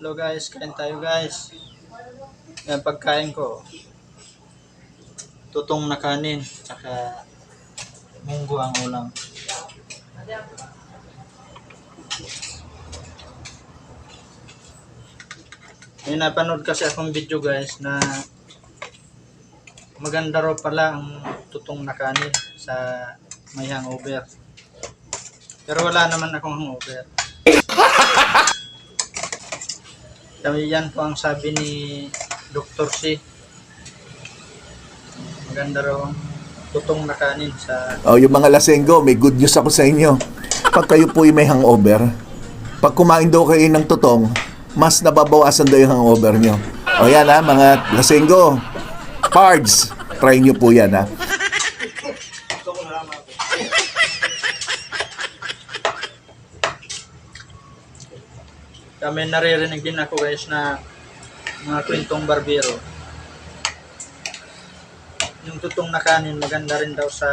Hello guys, kain tayo guys. Yan pagkain ko. Tutong na kanin, tsaka munggo ang ulam. May napanood kasi akong video guys na maganda raw pala ang tutong na kanin sa may hangover. Pero wala naman akong hangover. Yan po ang sabi ni Dr. C. Maganda raw ang tutong na kanin sa Oh, yung mga lasenggo, may good news ako sa inyo. Pag kayo po may hangover, pag kumain daw kayo ng tutong, mas nababawasan daw yung hangover nyo. O yan ha, mga lasenggo, pards, try nyo po yan ha. Kami naririnig din ako guys na mga kwentong barbero. Yung tutong na kanin maganda rin daw sa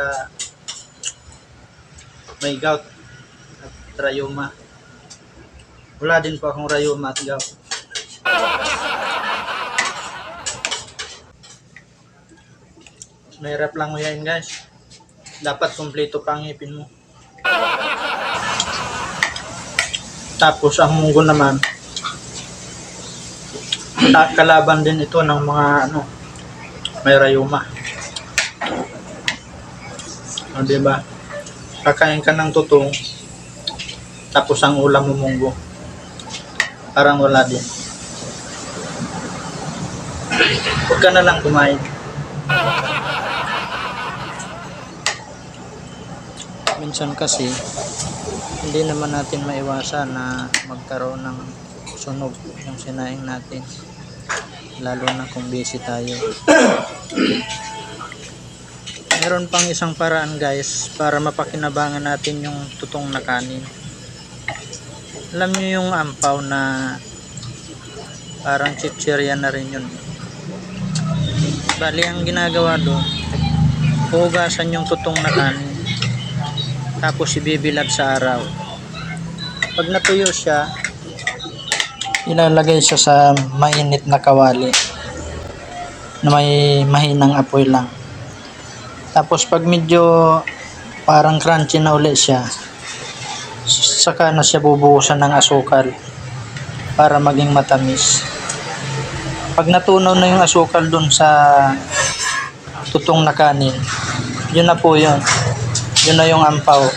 may gout at rayuma. Wala din po akong rayuma at gout. Mahirap lang mo yan guys. Dapat kumpleto pa ang ngipin mo. Tapos ang munggo naman, kalaban din ito ng mga ano, may rayuma. O, di ba? Kakain ka ng tutong, tapos ang ulam mo munggo. Parang wala din. Huwag ka na lang kumain. Minsan kasi, hindi naman natin maiwasan na magkaroon ng sunog yung sinaing natin. Lalo na kung busy tayo. Meron pang isang paraan guys para mapakinabangan natin yung tutong na kanin. Alam nyo yung ampaw na parang chichirya na rin yun. Bali ang ginagawa doon hugasan yung tutong na kanin tapos ibibilad sa araw. Pag natuyo siya ilalagay siya sa mainit na kawali na may mahinang apoy lang. Tapos pag medyo parang crunchy na uli siya saka na siya bubuhusan ng asukal para maging matamis. Pag natunaw na yung asukal dun sa tutong na kanin yun na po yun yun na yung ampaw